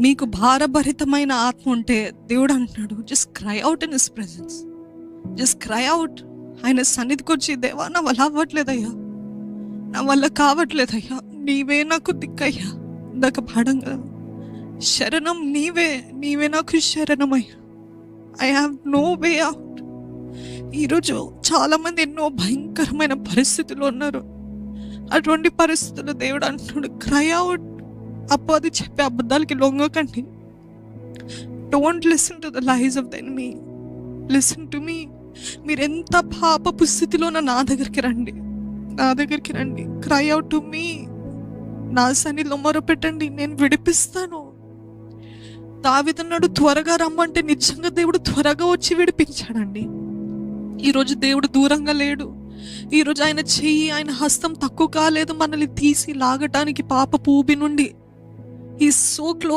మీకు భారభరితమైన ఆత్మ ఉంటే దేవుడు అంటున్నాడు just cry out in his presence just cry out ఆయన సన్నిధికి వచ్చి దేవా నా వల్ల అవ్వట్లేదయ్యా. నా వల్ల కావట్లేదయ్యా. నీవే నాకు దిక్కయ్యా. ఇందాక పాడంగా శరణం నీవే. నీవే నాకు శరణమయ్యా. I have no way out ఈరోజు చాలామంది ఎన్నో భయంకరమైన పరిస్థితులు ఉన్నారు. అటువంటి పరిస్థితుల్లో దేవుడు అంటున్నాడు క్రై అవుట్ అపవాది చెప్పే అబద్ధాలకి లొంగకండి. Don't listen to the lies of the enemy listen to మీ మీరు ఎంత పాపపు స్థితిలో నా దగ్గరికి రండి. నా దగ్గరికి రండి. క్రై అవుట్ టు మీ నా సన్నిధిలో మొరపెట్టండి నేను విడిపిస్తాను. దావిదన్నాడు త్వరగా రమ్మంటే నిజంగా దేవుడు త్వరగా వచ్చి విడిపించాడండి. ఈరోజు దేవుడు దూరంగా లేడు. ఈరోజు ఆయన చెయ్యి ఆయన హస్తం తక్కువ కాలేదు. మనల్ని తీసి లాగటానికి పాప పూబి నుండి He's so close.